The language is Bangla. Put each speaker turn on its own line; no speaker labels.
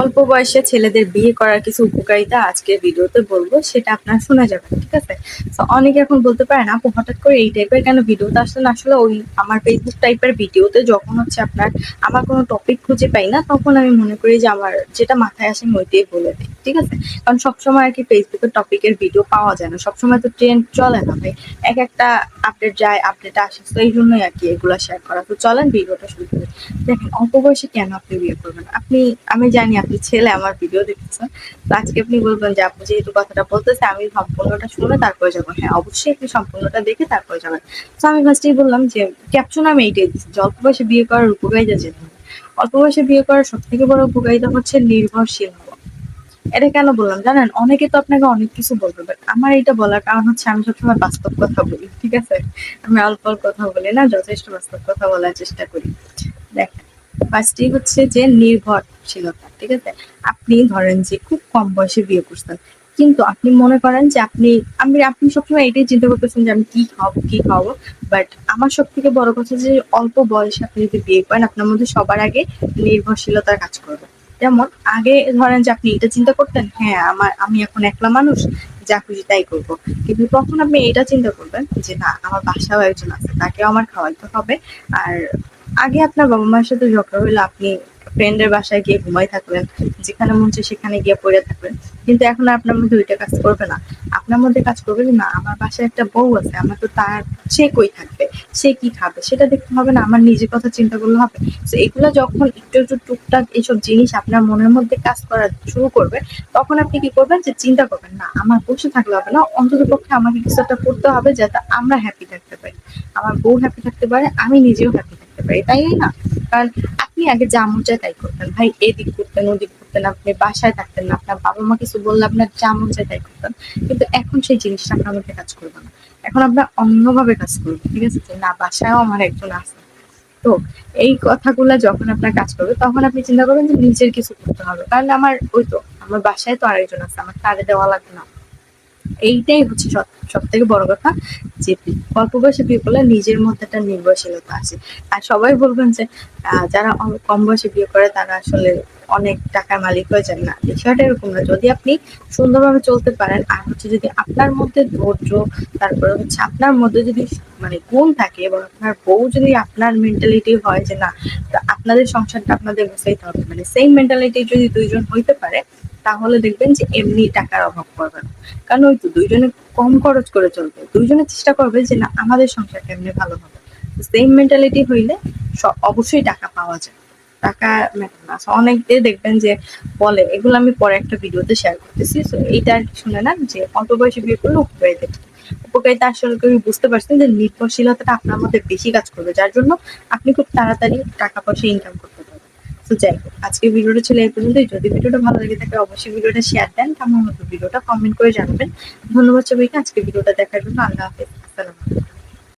অল্প বয়সে ছেলেদের বিয়ে করার কিছু উপকারিতা আজকে ভিডিওতে বলব, সেটা আপনার শোনা যাবে ঠিক আছে? তো অনেকে এখন বলতে পারেন আপু, হঠাৎ করে এই টাইপের কেন ভিডিওতে আসলেন আসলে? ওই আমার ফেসবুক টাইপের ভিডিওতে যখন হচ্ছে আপনার, আমার কোনো টপিক খুঁজে পাই না, তখন আমি মনে করি যে আমার, যেটা মাথায় আসে আমি ওইটাই বলে দিই। ঠিক আছে? কারণ সবসময় আর কি ফেসবুকের টপিকের ভিডিও পাওয়া যায় না। সবসময় তো ট্রেন্ড চলে না ভাই। এক একটা আপডেট যায় আপডেট আসে। তো এই জন্যই আর কি এগুলো শেয়ার করা। তো চলেন ভিডিওটা শুরু করি। দেখেন, অল্প বয়সে কেন আপনি বিয়ে করবেন? আপনি, আমি জানি আপনি ছেলে, আমার ভিডিও দেখতেছেন। তো আজকে আপনি বলবেন যে আপনি যেহেতু কথাটা বলতেছে, আমি সম্পূর্ণটা শুনে তারপরে যাব। হ্যাঁ অবশ্যই আপনি সম্পূর্ণটা দেখে তারপরে যাবেন। তো আমি ফার্স্টেই বললাম যে ক্যাপশন আমি এইটাই দিচ্ছি যে, অল্প বয়সে বিয়ে করার উপকারিতা যেতে অল্প বয়সে বিয়ে করার সব থেকে বড় উপকারিতা হচ্ছে নির্ভরশীল হওয়া। এটা কেন বললাম? জানেন, অনেকে তো আপনাকে অনেক কিছু বলবে বাট আমার এটা বলার কারণ হচ্ছে আমি সবসময় বাস্তব কথা বলি, ঠিক আছে? আমি অল্প অল্প কথা বলি না, যথেষ্ট বাস্তব কথা বলার চেষ্টা করি। দেখেন ফার্স্টই হচ্ছে যে নির্ভরশীলতা, ঠিক আছে? আপনি ধরেন যে খুব কম বয়সে বিয়ে করছেন, কিন্তু আপনি মনে করেন যে আপনি, আমি, আপনি সবসময় এটাই চিন্তা করতেছেন যে আমি কি খাব কি খাব বাট আমার সব থেকে বড় কথা যে অল্প বয়সে আপনি যদি বিয়ে করেন, আপনার মধ্যে সবার আগে নির্ভরশীলতার কাজ করবে। যেমন, আগে ধরেন যে আপনি এটা চিন্তা করতেন হ্যাঁ আমার, আমি এখন একলা মানুষ, যা খুশি তাই করব। কিন্তু তখন আপনি এটা চিন্তা করবেন যে, না, আমার বাসাও একজন আছে, তাকেও আমার খাওয়াইতে হবে। আর আগে আপনার বাবা মায়ের সাথে ঝগড়া হইলে আপনি ফ্রেন্ডের বাসায় গিয়ে ঘুমাই থাকবেন, যেখানে মন চায় সেখানে গিয়ে পড়ে থাকবেন। কিন্তু এখন আপনার মধ্যে ওইটা কাজ করবে না। আপনার মধ্যে কাজ করবে না, আমার বাসায় একটা বউ আছে, আমার তো তার, সে কই থাকবে? সে কি খাবে সেটা দেখতে হবে না, আমার নিজের কথা চিন্তা করলে হবে। তো এগুলো যখন একটু একটু টুকটাক এইসব জিনিস আপনার মনের মধ্যে কাজ করা শুরু করবে, তখন আপনি কি করবেন যে চিন্তা করবেন, না, আমার বসে থাকলে হবে না, অন্তত পক্ষে আমাকে কিছু একটা করতে হবে যাতে আমরা হ্যাপি থাকতে পারি। আমার বউ হ্যাপি থাকতে পারে, আমি নিজেও হ্যাপি থাকতে পারি, তাই না? কারণ আপনি আগে যা মন চায় তাই করতেন। ভাই, এদিক করতেন, ওদিক করতেন, আপনি বাসায় থাকতেন না, আপনার বাবা মা কিছু বললে আপনার যা মন চায় তাই করতেন। কিন্তু এখন সেই জিনিসটা আপনার মধ্যে কাজ করবে না। এখন আপনার অন্যভাবে কাজ করবে, ঠিক আছে? যে না, বাসায়ও আমার একজন আছে। তো এই কথাগুলো যখন আপনার কাজ করবে, তখন আপনি চিন্তা করবেন যে নিজের কিছু করতে হবে। কারণ আমার, ওই তো, আমার বাসায় তো আরেকজন আছে, আমার তারে দেওয়া লাগবে না। এইটাই হচ্ছে সব থেকে বড় কথা যে অল্প বয়সে বিয়ে করলে নিজের মধ্যে একটা নির্ভরশীলতা আছে। আর সবাই বলবেন যে যারা কম বয়সে বিয়ে করে তারা আসলে অনেক টাকার মালিক হয়ে যায় না। বিষয়টা এরকম না। যদি আপনি সুন্দরভাবে চলতে পারেন, আর হচ্ছে যদি আপনার মধ্যে ধৈর্য, তারপরে হচ্ছে আপনার মধ্যে যদি মানে গুণ থাকে এবং আপনার বউ যদি আপনার মেন্টালিটি হয় যে না আপনাদের সংসারটা আপনাদের বসাইতে হবে। মানে সেই মেন্টালিটি যদি দুইজন হইতে পারে তাহলে দেখবেন যে এমনি টাকার অভাব পড়বে না। কারণ ওই তো দুইজনে কম খরচ করে চলবে। দুইজনে চেষ্টা করবে যে, না, আমাদের সংসার কেমনি ভালো হবে? সেম মেন্টালিটি হইলে অবশ্যই টাকা পাওয়া যায়। টাকা ম্যাটার না অনেকে দেখবেন যে বলে, এগুলো আমি পরে একটা ভিডিওতে শেয়ার করতেছি। তো এইটা আর কি শুনে না যে অল্প বয়সে বিয়ে করলে উপকারিতা উপকারিতা আসলে তুমি বুঝতে পারছেন যে, নির্ভরশীলতাটা আপনার মধ্যে বেশি কাজ করবে। যার জন্য আপনি খুব তাড়াতাড়ি টাকা পয়সা ইনকাম করতে তো যাই হোক আজকে ভিডিওটা ছিল এই পর্যন্তই। যদি ভিডিওটা ভালো লেগে থাকে, অবশ্যই ভিডিওটা শেয়ার দেন আমার মতো ভিডিওটা কমেন্ট করে জানাবেন। ধন্যবাদ সবাইকে আজকে ভিডিওটা দেখার জন্য আল্লাহ হাফেজ। আসসালাম